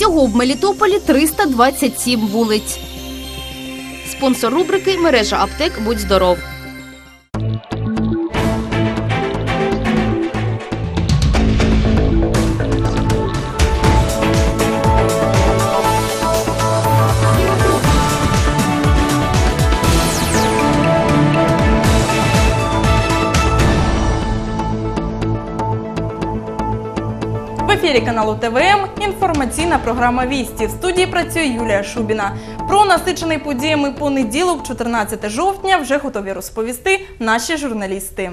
Всього в Мелітополі 327 вулиць. Спонсор рубрики мережа аптек Будь здоров. В ефірі каналу ТВМ інформаційна програма Вісті. В студії працює Юлія Шубіна. Про насичений подіями понеділок, 14 жовтня, вже готові розповісти наші журналісти.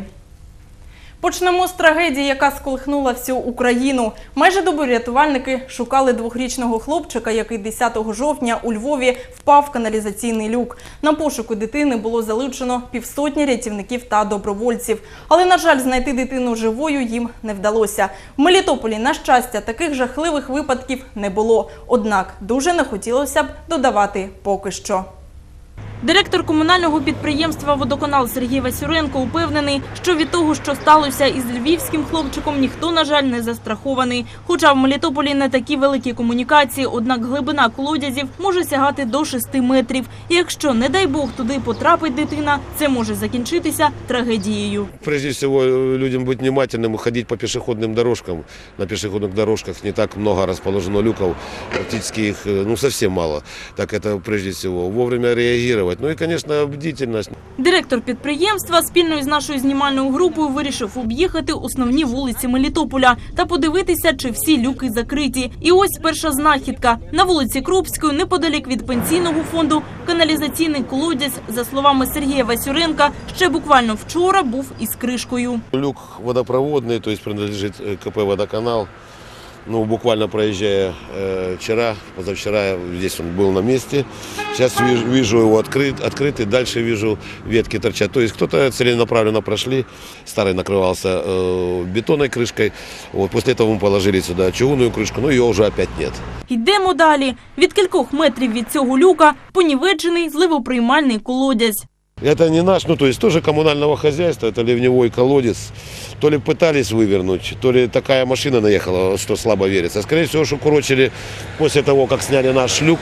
Почнемо з трагедії, яка сколихнула всю Україну. Майже добу рятувальники шукали двохрічного хлопчика, який 10 жовтня у Львові впав в каналізаційний люк. На пошуку дитини було залучено півсотні рятівників та добровольців. Але, на жаль, знайти дитину живою їм не вдалося. В Мелітополі, на щастя, таких жахливих випадків не було. Однак дуже не хотілося б додавати поки що. Директор комунального підприємства Водоканал Сергій Васюренко упевнений, що від того, що сталося із львівським хлопчиком, ніхто, на жаль, не застрахований. Хоча в Мелітополі не такі великі комунікації, однак глибина колодязів може сягати до 6 метрів. І якщо, не дай Бог, туди потрапить дитина, це може закінчитися трагедією. Прежде всего, э, людям быть внимательным и ходить по пешеходным дорожкам. На пешеходных дорожках не так много расположено люков, практически их э, ну, совсем мало. Так это прежде всего. Вовремя реагировать. Ну и, конечно, бдительность. Директор підприємства спільно із нашою знімальною групою вирішив об'їхати основні вулиці Мелітополя та подивитися, чи всі люки закриті. І ось перша знахідка на вулиці Крупської, неподалік від пенсійного фонду, каналізаційний колодязь, за словами Сергія Васюренка, ще буквально вчора був із кришкою. Люк водопроводный, то есть принадлежит э, КП «Водоканал» Ну, буквально проезжая э, вчера, позавчера, здесь он был на месте. Сейчас вижу, вижу его открыт, открытый, дальше вижу ветки торчат. То есть кто-то целенаправленно прошли, старый накрывался э, бетонной крышкой. Вот, после этого мы положили сюда чугунную крышку, но ее уже опять нет. Йдемо далі. Від кількох метрів від цього люка понівечений зливоприймальний колодязь. Это не наш, ну то есть тоже коммунального хозяйства, это ливневой колодец. То ли пытались вывернуть, то ли такая машина наехала, что слабо верится. Скорее всего, что курочили после того, как сняли наш люк,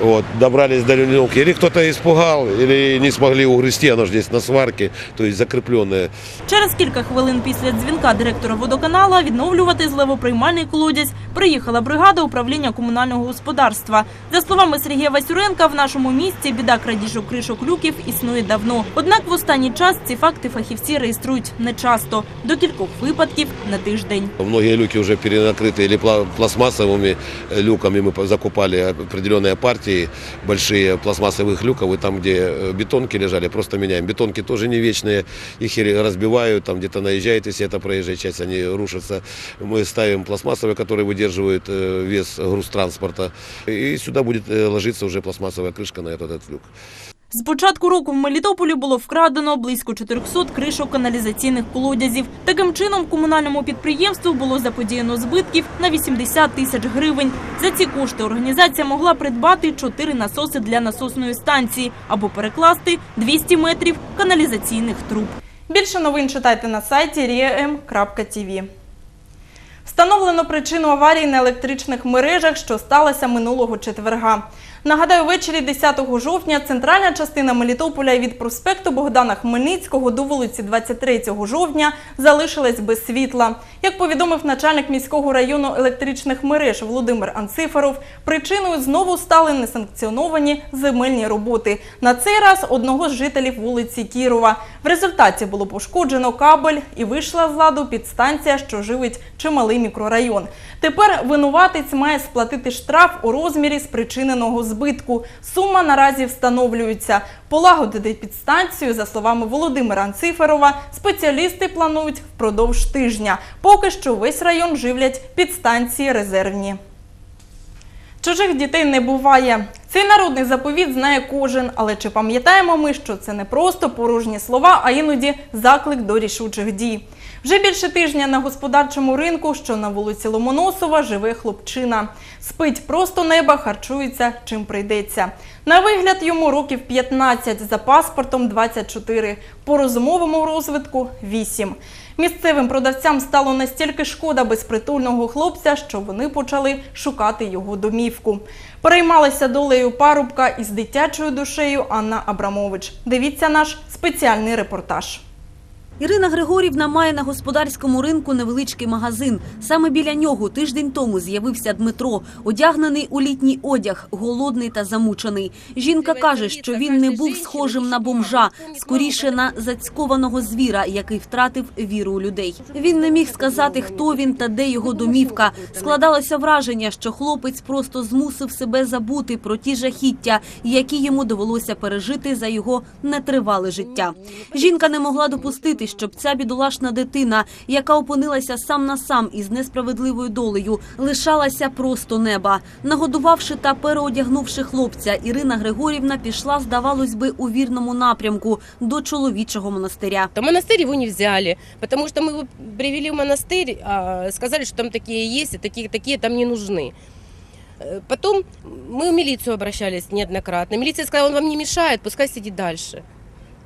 вот, добрались до ливневки. Или кто-то испугал, или не смогли угрести, оно же здесь на сварке, то есть закрепленное. Через кілька хвилин після дзвінка директора водоканала відновлювати зливоприймальний колодязь приїхала бригада управління комунального господарства. За словами Сергія Васюренка, в нашому місті біда крадіжок кришок люків існує давно. Однак в останній час ці факти фахівці реєструють нечасто до кількох випадків на тиждень. Многие люки уже перенакрыты или пла- пластмассовыми э, люками. Мы закупали определенные партии большие пластмассовых люков, и там, где э, бетонки лежали, просто меняем. Бетонки тоже не вечные, их и разбивают, там где-то наезжает, если это проезжая часть, они рушатся. Мы ставим пластмассовые, которые выдерживают э, вес груз транспорта, и сюда будет э, ложиться уже пластмассовая крышка на этот, этот люк. З початку року в Мелітополі було вкрадено близько 400 кришок каналізаційних колодязів. Таким чином, комунальному підприємству було заподіяно збитків на 80 тисяч гривень. За ці кошти організація могла придбати 4 насоси для насосної станції або перекласти 200 метрів каналізаційних труб. Більше новин читайте на сайті riem.tv. Встановлено причину аварії на електричних мережах, що сталося минулого четверга. Нагадаю, ввечері 10 жовтня центральна частина Мелітополя від проспекту Богдана Хмельницького до вулиці 23 жовтня залишилась без світла. Як повідомив начальник міського району електричних мереж Володимир Анциферов, причиною знову стали несанкціоновані земельні роботи. На цей раз одного з жителів вулиці Кірова. В результаті було пошкоджено кабель і вийшла з ладу підстанція, що живить чималий мікрорайон. Тепер винуватець має сплатити штраф у розмірі спричиненого збитку. Сума наразі встановлюється. Полагодити підстанцію, за словами Володимира Анциферова, спеціалісти планують впродовж тижня. Поки що весь район живлять підстанції резервні. Чужих дітей не буває. Цей народний заповіт знає кожен, але чи пам'ятаємо ми, що це не просто порожні слова, а іноді заклик до рішучих дій. Вже більше тижня на господарчому ринку, що на вулиці Ломоносова, живе хлопчина. Спить просто неба, харчується чим прийдеться. На вигляд йому років 15, за паспортом 24, по розумовому розвитку 8. Місцевим продавцям стало настільки шкода безпритульного хлопця, що вони почали шукати його домівку. Переймалася долею парубка із дитячою душею Анна Абрамович. Дивіться наш спеціальний репортаж. Ірина Григорівна має на господарському ринку невеличкий магазин. Саме біля нього тиждень тому з'явився Дмитро, одягнений у літній одяг, голодний та замучений. Жінка каже, що він не був схожим на бомжа, скоріше на зацькованого звіра, який втратив віру у людей. Він не міг сказати, хто він та де його домівка. Складалося враження, що хлопець просто змусив себе забути про ті жахіття, які йому довелося пережити за його нетривале життя. Жінка не могла допустити, щоб ця бідолашна дитина, яка опинилася сам на сам із несправедливою долею, лишалася просто неба. Нагодувавши та переодягнувши хлопця, Ірина Григорівна пішла, здавалось би, у вірному напрямку до чоловічого монастиря. То монастырь его не взяли, потому что мы его привели в монастырь, а, сказали, что там такие есть, и такие, такие там не нужны. Э, Потом мы в милицию обращались неоднократно. Милиция сказала, он вам не мешает, пускай сидит дальше.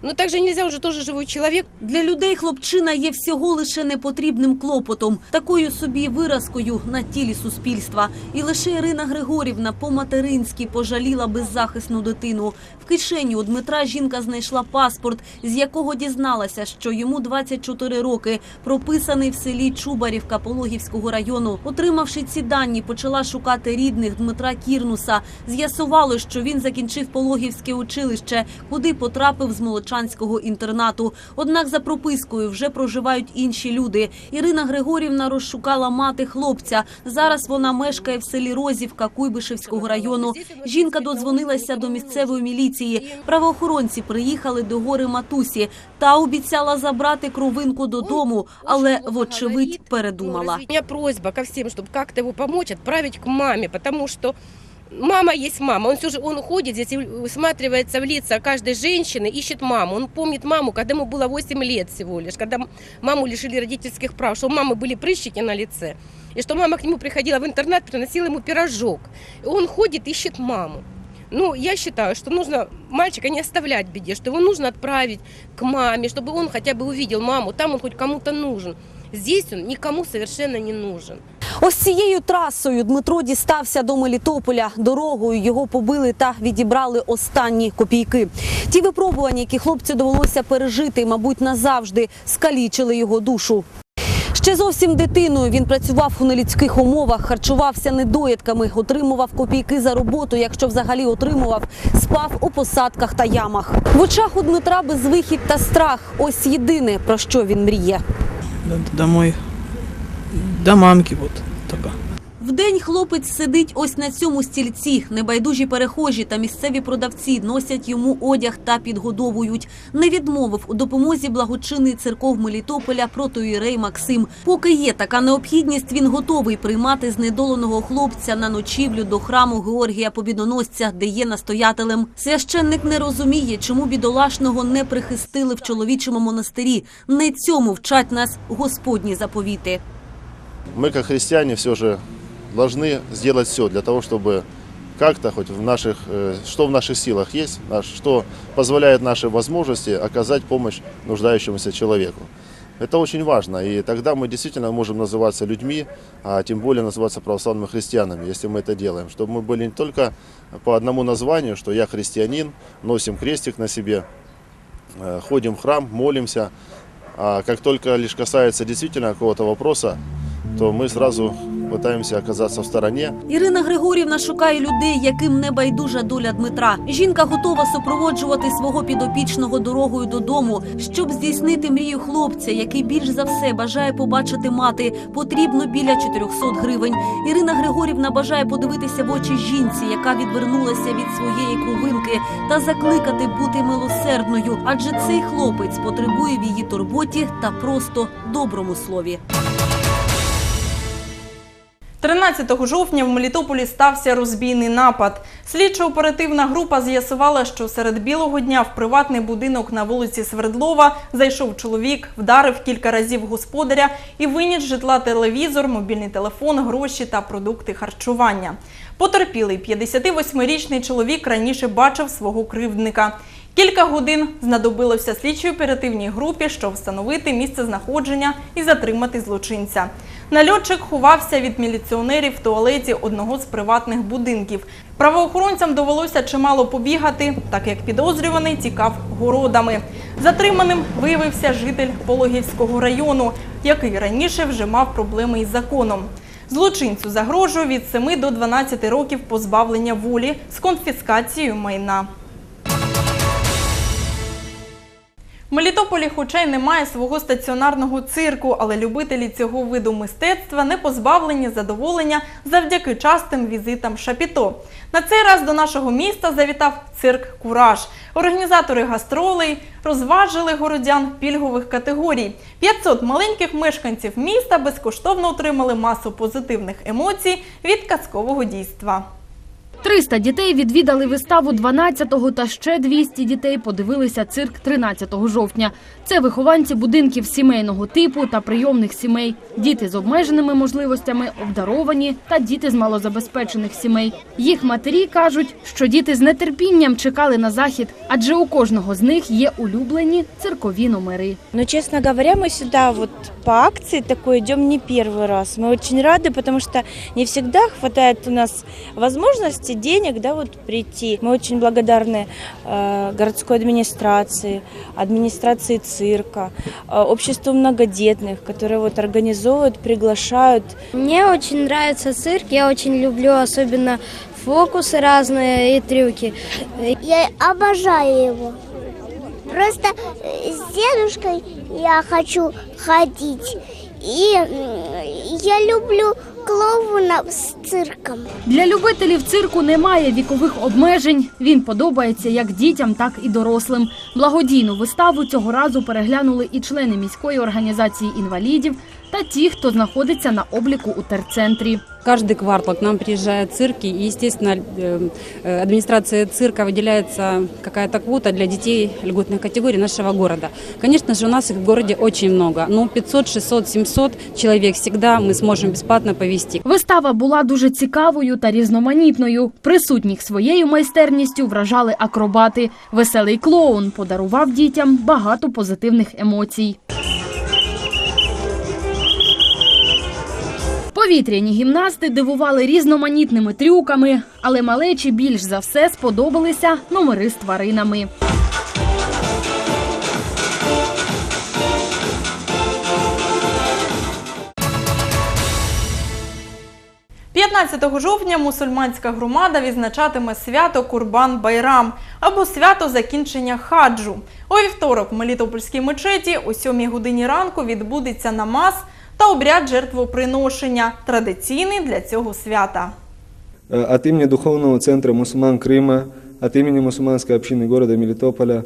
Но также нельзя, уже тоже живой человек. Для людей хлопчина є всього лише непотрібним клопотом, такою собі виразкою на тілі суспільства. І лише Ірина Григорівна по-материнськи пожаліла беззахисну дитину. В кишені у Дмитра жінка знайшла паспорт, з якого дізналася, що йому 24 роки, прописаний в селі Чубарівка Пологівського району. Отримавши ці дані, почала шукати рідних Дмитра Кірнуса. З'ясувало, що він закінчив Пологівське училище, куди потрапив з Молочанського інтернату. Однак за пропискою вже проживають інші люди. Ірина Григорівна розшукала мати хлопця. Зараз вона мешкає в селі Розівка Куйбишевського району. Жінка додзвонилася до місцевої міліції. Правоохоронці приїхали до гори Матусі та обіцяла забрати кровинку додому, але вочевидь передумала. У меня просьба ко всем, чтобы как-то его помочь, отправить к маме, потому что мама есть мама. Он все же он ходит здесь и усматривается в лица каждой женщины, ищет маму. Он помнит маму, когда ему было 8 лет всего лишь, когда маму лишили родительских прав, что у мамы были прыщики на лице, и что мама к нему приходила в интернат, приносила ему пирожок. И он ходит, ищет маму. Ну, я считаю, что нужно мальчика не оставлять в беде, что его нужно отправить к маме, чтобы он хотя бы увидел маму, там он хоть кому-то нужен. Здесь он никому совершенно не нужен. Ось цією трасою Дмитро дістався до Мелітополя. Дорогою його побили та відібрали останні копійки. Ті випробування, які хлопцю довелося пережити, мабуть, назавжди скалічили його душу. Ще зовсім дитиною він працював у нелюдських умовах, харчувався недоїдками, отримував копійки за роботу, якщо взагалі отримував, спав у посадках та ямах. В очах у Дмитра безвихідь та страх. Ось єдине про що він мріє. Домой. До мамки вот. Вдень хлопець сидить ось на цьому стільці. Небайдужі перехожі та місцеві продавці носять йому одяг та підгодовують. Не відмовив у допомозі благочинний церков Мелітополя протоїрей Максим. Поки є така необхідність, він готовий приймати знедоленого хлопця на ночівлю до храму Георгія Побідоносця, де є настоятелем. Священник не розуміє, чому бідолашного не прихистили в чоловічому монастирі. Не цьому вчать нас господні заповіти. мы, как христиане, все же должны сделать все для того, чтобы как-то хоть в наших, э, что в наших силах есть, наш- что позволяет наши возможности оказать помощь нуждающемуся человеку. Это очень важно, и тогда мы действительно можем называться людьми, а тем более называться православными христианами, если мы это делаем. Чтобы мы были не только по одному названию, что я христианин, носим крестик на себе, э, ходим в храм, молимся, а как только лишь касается действительно какого-то вопроса, то мы сразу пытаемся оказаться в стороне. Ірина Григорівна шукає людей, яким не байдужа доля Дмитра. Жінка готова супроводжувати свого підопічного дорогою додому, щоб здійснити мрію хлопця, який більш за все бажає побачити мати. Потрібно біля 400 гривень. Ірина Григорівна бажає подивитися в очі жінці, яка відвернулася від своєї кровинки, та закликати бути милосердною, адже цей хлопець потребує в її турботі та просто доброму слові. 13 жовтня в Мелітополі стався розбійний напад. Слідчо-оперативна група з'ясувала, що серед білого дня в приватний будинок на вулиці Свердлова зайшов чоловік, вдарив кілька разів господаря і виніс житла телевізор, мобільний телефон, гроші та продукти харчування. Потерпілий 58-річний чоловік раніше бачив свого кривдника. Кілька годин знадобилося слідчій оперативній групі, щоб встановити місце знаходження і затримати злочинця. Нальотчик ховався від міліціонерів в туалеті одного з приватних будинків. Правоохоронцям довелося чимало побігати, так як підозрюваний тікав городами. Затриманим виявився житель Пологівського району, який раніше вже мав проблеми із законом. Злочинцю загрожує від 7 до 12 років позбавлення волі з конфіскацією майна. В Мелітополі, хоча й немає свого стаціонарного цирку, але любителі цього виду мистецтва не позбавлені задоволення завдяки частим візитам Шапіто. На цей раз до нашого міста завітав цирк Кураж. Організатори гастролей розважили городян пільгових категорій. 500 маленьких мешканців міста безкоштовно отримали масу позитивних емоцій від казкового дійства. 300 дітей відвідали виставу 12-го та ще 200 дітей подивилися цирк 13 жовтня. Це вихованці будинків сімейного типу та прийомних сімей, діти з обмеженими можливостями, обдаровані та діти з малозабезпечених сімей. Їх матері кажуть, що діти з нетерпінням чекали на захід, адже у кожного з них є улюблені циркові номери. Но, честно говоря, мы сюда вот по акции такой идем не первый раз. Мы очень рады, потому что не всегда хватает у нас возможности, денег, да, вот прийти. Мы очень благодарны э, городской администрации, администрации цирка, э, обществу многодетных, которые вот организовывают, приглашают. Мне очень нравится цирк, я очень люблю особенно фокусы разные и трюки. Я обожаю его. Просто э, с дедушкой я хочу ходить. И м, я люблю клоунов з цирком. Для любителів цирку немає вікових обмежень. Він подобається як дітям, так і дорослим. Благодійну виставу цього разу переглянули і члени міської організації інвалідів та ті, хто знаходиться на обліку у терцентрі. Каждый квартал к нам приезжают цирки, и, естественно, э, э, администрация цирка выделяется какая-то квота для детей льготных категорий нашего города. Конечно же, у нас их в городе очень много, но 500, 600, 700 человек всегда мы сможем бесплатно повезти. Вистава була дуже цікавою та різноманітною. Присутніх своєю майстерністю вражали акробати. Веселий клоун подарував дітям багато позитивних емоцій. Повітряні гімнасти дивували різноманітними трюками, але малечі більш за все сподобалися номери з тваринами. 15 жовтня мусульманська громада відзначатиме свято Курбан Байрам або свято закінчення хаджу. У вівторок в Мелітопольській мечеті о 7 годині ранку відбудеться намаз та обряд жертвоприношення, традиційний для цього свята. Э, От имени Духовного центра мусульман Крыма, от имени мусульманской общины города Мелитополя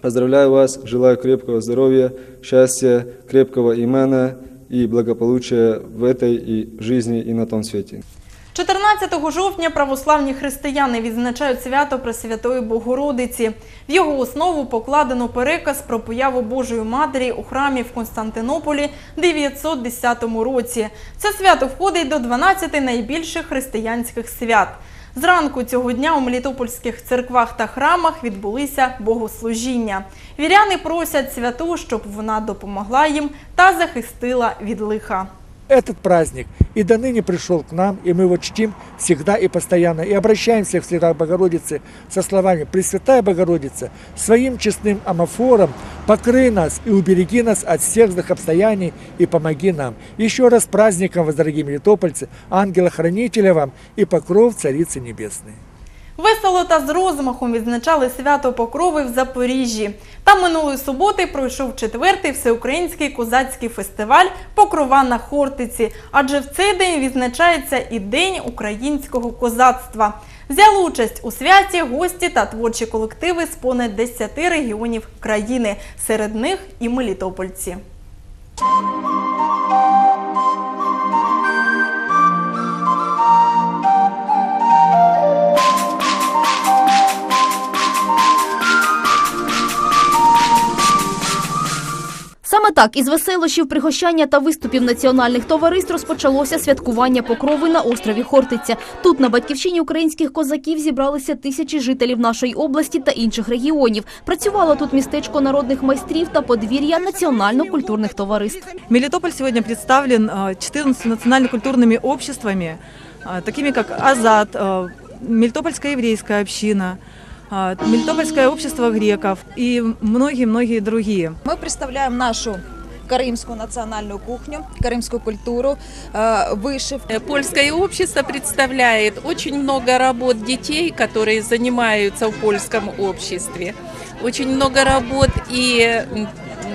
поздравляю вас, желаю крепкого здоровья, счастья, крепкого имана и благополучия в этой и жизни и на том свете. 14 жовтня православні християни відзначають свято Пресвятої Богородиці. В його основу покладено переказ про появу Божої Матері у храмі в Константинополі 910 році. Це свято входить до 12 найбільших християнських свят. Зранку цього дня у мелітопольських церквах та храмах відбулися богослужіння. Віряни просять святу, щоб вона допомогла їм та захистила від лиха. Этот праздник и до ныне пришел к нам, и мы его чтим всегда и постоянно. И обращаемся к Святой Богородице со словами «Пресвятая Богородица, своим честным амофором покрый нас и убереги нас от всех злых обстояний и помоги нам». Еще раз праздником вас, дорогие мелитопольцы, ангела-хранителя вам и покров Царицы Небесной. Весело та з розмахом відзначали свято Покрови в Запоріжжі. Там минулої суботи пройшов четвертий всеукраїнський козацький фестиваль Покрова на Хортиці, адже в цей день відзначається і День українського козацтва. Взяли участь у святі гості та творчі колективи з понад 10 регіонів країни, серед них і мелітопольці. Саме Відтак, із веселощів, пригощання та виступів національних товариств розпочалося святкування покрови на острові Хортиця. Тут, на батьківщині українських козаків, зібралися тисячі жителів нашої області та інших регіонів. Працювало тут містечко народних майстрів та подвір'я національно-культурних товариств. Мелитополь сегодня представлен э, 14 национально-культурными обществами, э, такими как Азат, э, Мелитопольская еврейская община, э, Мелитопольское общество греков и многие-многие другие. Ми представляємо нашу каримську національну кухню, каримську культуру, вишивку. Польское общество представляет очень много работ детей, которые занимаются в польском обществе. Очень много работ и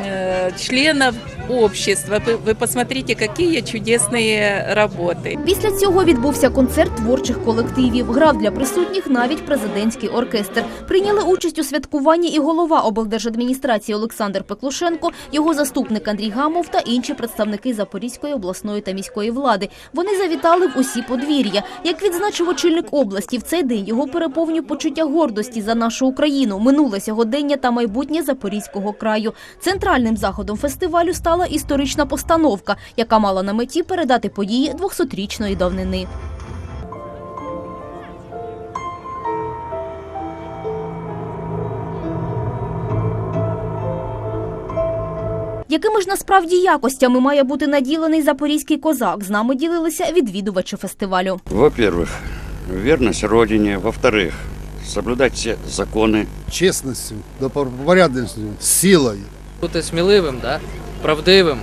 э, членов общества. Вы, вы посмотрите, какие чудесные работы. Після цього відбувся концерт творчих колективів. Грав для присутніх навіть президентський оркестр. Прийняли участь у святкуванні і голова облдержадміністрації Олександр Пеклушенко, його заступник Андрій Гамов та інші представники Запорізької обласної та міської влади. Вони завітали в усі подвір'я. Як відзначив очільник області, в цей день його переповнює почуття гордості за нашу Україну, минуле сьогодення та майбутнє Запорізького краю. Центральним заходом фестивалю стала історична постановка, яка мала на меті передати події 200-річної давнини. Якими ж насправді якостями має бути наділений запорізький козак? З нами ділилися відвідувачі фестивалю. Во-первых, верность Родине. Во-вторых, соблюдать все законы. Честностью, добропорядностью, силой. Бути сміливим, да? Правдивим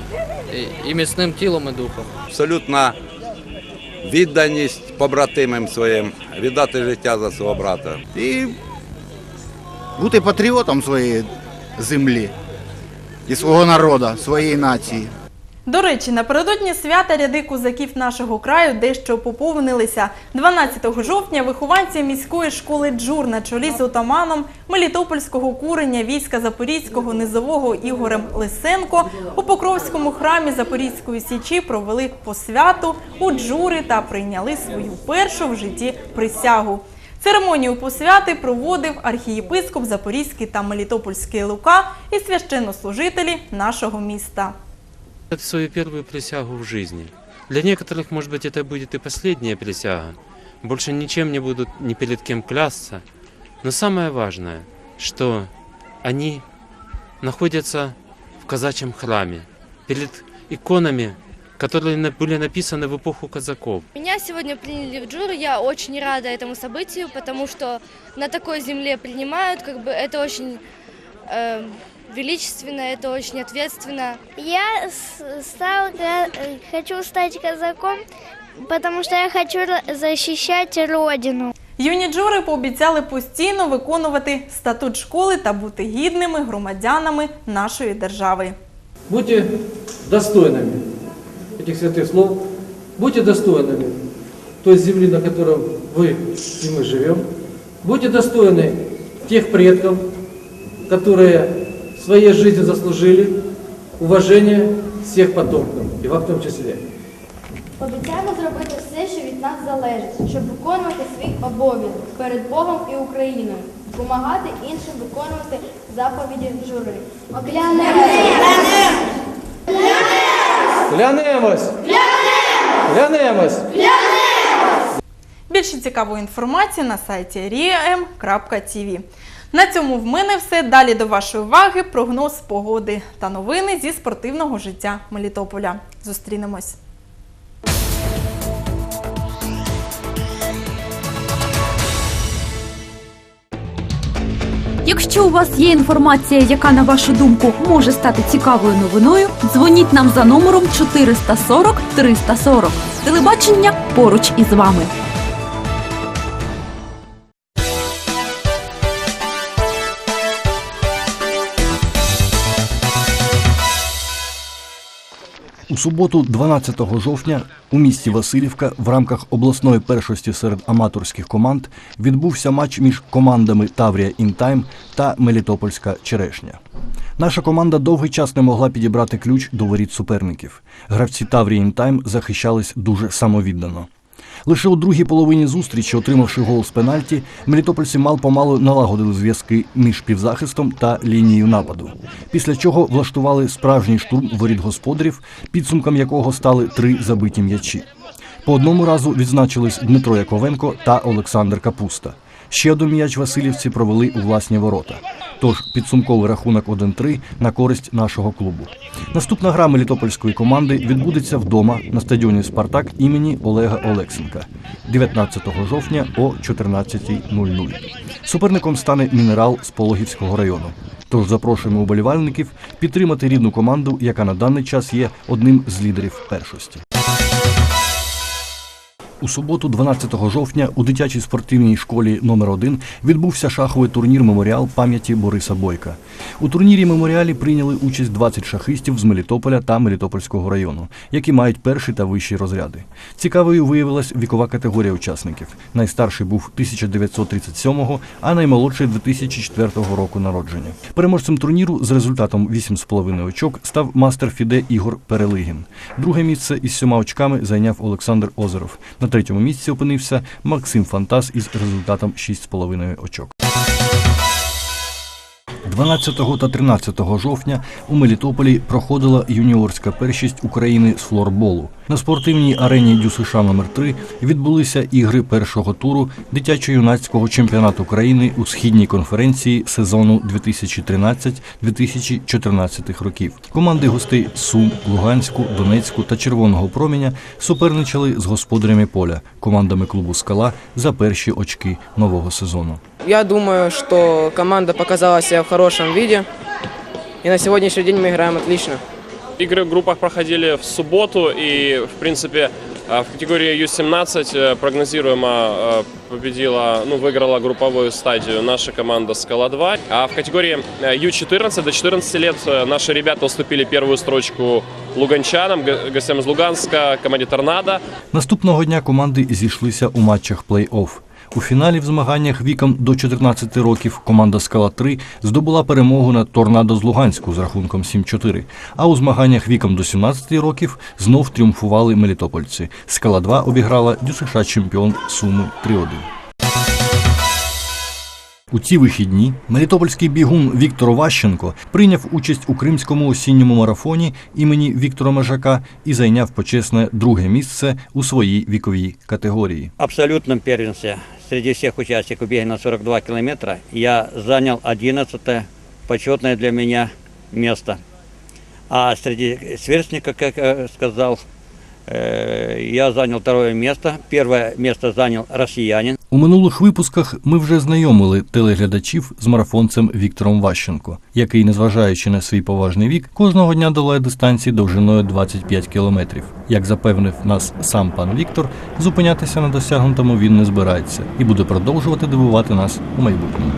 і, і міцним тілом і духом. Абсолютна відданість побратимам своїм, віддати життя за свого брата. І бути патріотом своєї землі і свого народу, своєї нації. До речі, напередодні свята ряди козаків нашого краю дещо поповнилися. 12 жовтня вихованці міської школи Джур на чолі з отаманом Мелітопольського курення війська Запорізького низового Ігорем Лисенко у Покровському храмі Запорізької січі провели посвяту у Джури та прийняли свою першу в житті присягу. Церемонію посвяти проводив архієпископ Запорізький та Мелітопольський Лука і священнослужителі нашого міста. Это свою первую присягу в жизни. Для некоторых, может быть, это будет и последняя присяга. Больше ничем не будут ни перед кем клясться. Но самое важное, что они находятся в казачьем храме, перед иконами, которые на- были написаны в эпоху казаков. Меня сегодня приняли в джуру, я очень рада этому событию, потому что на такой земле принимают, как бы это очень э, величественно, это очень ответственно. Я с- стал, ка- э, хочу стать казаком, потому что я хочу ра- защищать родину. Юні джури пообіцяли постійно виконувати статут школи та бути гідними громадянами нашої держави. Будьте достойными этих святых слов, будьте достойными той земли, на которой вы и мы живем, будьте достойны тех предков, которые своей жизнью заслужили уважение всех потомков, и вам в том числе. Обіцяємо зробити все, що від нас залежить, щоб виконувати свій обов'язок перед Богом і Україною, допомагати іншим виконувати заповіді жури. Клянемось! Клянемось! Більше цікавої інформації на сайті riam.tv. На цьому в мене все. Далі до вашої уваги прогноз погоди та новини зі спортивного життя Мелітополя. Зустрінемось. Якщо у вас є інформація, яка на вашу думку може стати цікавою новиною, дзвоніть нам за номером 440 340. Телебачення поруч із вами. Суботу, 12 жовтня, у місті Васильівка в рамках обласної першості серед аматорських команд відбувся матч між командами Таврія Інтайм та Мелітопольська Черешня. Наша команда довгий час не могла підібрати ключ до воріт суперників. Гравці Таврії Інтайм захищались дуже самовіддано. Лише у другій половині зустрічі, отримавши гол з пенальті, мелітопольці мал-помалу налагодили зв'язки між півзахистом та лінією нападу. Після чого влаштували справжній штурм воріт господарів, підсумком якого стали три забиті м'ячі. По одному разу відзначились Дмитро Яковенко та Олександр Капуста. Ще один м'яч Васильівці провели у власні ворота. Тож підсумковий рахунок 1-3 на користь нашого клубу. Наступна гра мелітопольської команди відбудеться вдома на стадіоні Спартак імені Олега Олексенка 19 жовтня о 14.00. Суперником стане мінерал з Пологівського району. Тож запрошуємо уболівальників підтримати рідну команду, яка на даний час є одним з лідерів першості. У суботу, 12 жовтня, у дитячій спортивній школі номер 1 відбувся шаховий турнір Меморіал пам'яті Бориса Бойка. У турнірі меморіалі прийняли участь 20 шахистів з Мелітополя та Мелітопольського району, які мають перший та вищі розряди. Цікавою виявилась вікова категорія учасників. Найстарший був 1937-го, а наймолодший 2004 року народження. Переможцем турніру з результатом 8,5 очок став мастер Фіде Ігор Перелигін. Друге місце із сьома очками зайняв Олександр Озеров. Третьому місці опинився Максим Фантас із результатом 6,5 очок. 12 та 13 жовтня у Мелітополі проходила юніорська першість України з флорболу. На спортивній арені ДЮСШ номер 3 відбулися ігри першого туру дитячо-юнацького чемпіонату країни у східній конференції сезону 2013-2014 років. Команди гостей Сум, Луганську, Донецьку та Червоного променя суперничали з господарями поля командами клубу Скала за перші очки нового сезону. Я думаю, что команда показала себя в хорошем виде. И на сегодняшний день мы играем отлично. Игры в группах проходили в субботу, и, в принципе, э, в категории Ю-17 э, прогнозируемо э, победила, ну, выиграла групповую стадию наша команда «Скала-2». А в категории э, Ю-14 до 14 лет э, наши ребята уступили первую строчку луганчанам, го- гостям из Луганска, команде «Торнадо». Наступного дня команди зійшлися у матчах плей-офф. У фіналі в змаганнях віком до 14 років команда Скала 3 здобула перемогу над Торнадо з Луганську з рахунком 7-4. А у змаганнях віком до 17 років знов тріумфували мелітопольці. Скала 2 обіграла ДЮСШ чемпіон Суми 3-1. У ці вихідні мелітопольський бігун Віктор Ващенко прийняв участь у кримському осінньому марафоні імені Віктора Межака і зайняв почесне друге місце у своїй віковій категорії. абсолютном первенстве среди всех участников бега на 42 километра я занял 11 почетное для меня место. А среди сверстников, как я сказал, э, я занял второе место. Первое место занял россиянин. У минулих випусках ми вже знайомили телеглядачів з марафонцем Віктором Ващенко, який, незважаючи на свій поважний вік, кожного дня долає дистанції довжиною 25 кілометрів. Як запевнив нас сам пан Віктор, зупинятися на досягнутому він не збирається і буде продовжувати дивувати нас у майбутньому.